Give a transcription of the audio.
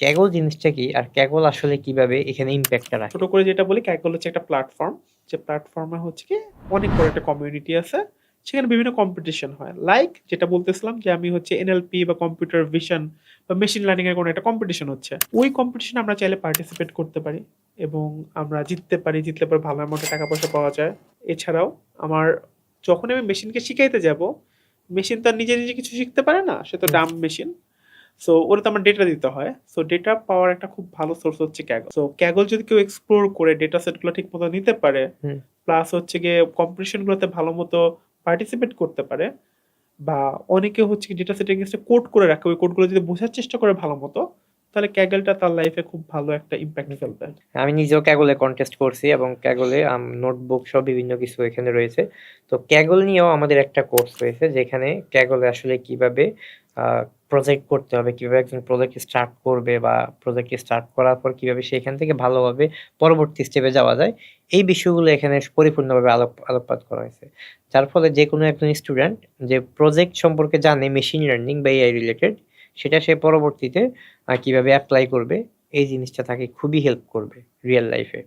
Kaggle জিনিসটা কি? আর Kaggle আসলে কীভাবে এখানে ইম্প্যাক্টটা রাখে? ছোট করে যেটা বলি ক্যাগল হচ্ছে একটা প্ল্যাটফর্ম যে প্ল্যাটফর্মে হচ্ছে কি অনেক বড় একটা কমিউনিটি আছে সেখানে বিভিন্ন কম্পিটিশন হয়। লাইক যেটা বলতেছিলাম যে আমি হচ্ছে এনএলপি বা কম্পিউটার ভিশন বা মেশিন লার্নিং এর কোনো একটা কম্পিটিশন হচ্ছে। ওই কম্পিটিশনে আমরা চাইলে পার্টিসিপেট করতে পারি এবং আমরা জিততে পারি জিতলে পরে ভালো অ্যামাউন্টে টাকা পয়সা পাওয়া যায়। এছাড়াও আমার যখন আমি মেশিনকে শিখাইতে যাব মেশিন তো আর নিজে নিজে কিছু শিখতে পারে না সে তো ডাম মেশিন সো ওরা তো আমার ডেটা দিতে হয়। সো ডেটা পাওয়ার একটা খুব ভালো সোর্স হচ্ছে ক্যাগল সো ক্যাগল যদি কেউ এক্সপ্লোর করে ডেটা সেটগুলো ঠিক মতো নিতে পারে প্লাস হচ্ছে গিয়ে কম্পিটিশনগুলোতে ভালো মতো পার্টিসিপেট করতে পারে বা অনেকে হচ্ছে ডেটা সেট এগেনস্টে কোড করে রাখে ওই কোডগুলো যদি বোঝার চেষ্টা করে ভালো মতো তাহলে ক্যাগলটা তার লাইফে খুব ভালো একটা ইম্প্যাক্ট ফেলবে। আমি নিজেও ক্যাগলে কন্টেস্ট করছি এবং ক্যাগলে নোটবুক সব বিভিন্ন কিছু এখানে রয়েছে। তো ক্যাগল নিয়েও আমাদের একটা কোর্স রয়েছে, যেখানে ক্যাগলে আসলে কীভাবে প্রজেক্ট করতে হবে, কীভাবে একজন প্রজেক্ট স্টার্ট করবে বা প্রজেক্ট স্টার্ট করার পর কীভাবে সেখান থেকে ভালোভাবে পরবর্তী স্টেপে যাওয়া যায়। এই বিষয়গুলো এখানে পরিপূর্ণভাবে আলোক, আলোকপাত করা হয়েছে। যার ফলে যে কোনো একজন স্টুডেন্ট যে প্রজেক্ট সম্পর্কে জানে মেশিন লার্নিং বা এআই রিলেটেড সেটা সে পরবর্তীতে কীভাবে অ্যাপ্লাই করবে এই জিনিসটা তাকে খুবই হেল্প করবে রিয়েল লাইফে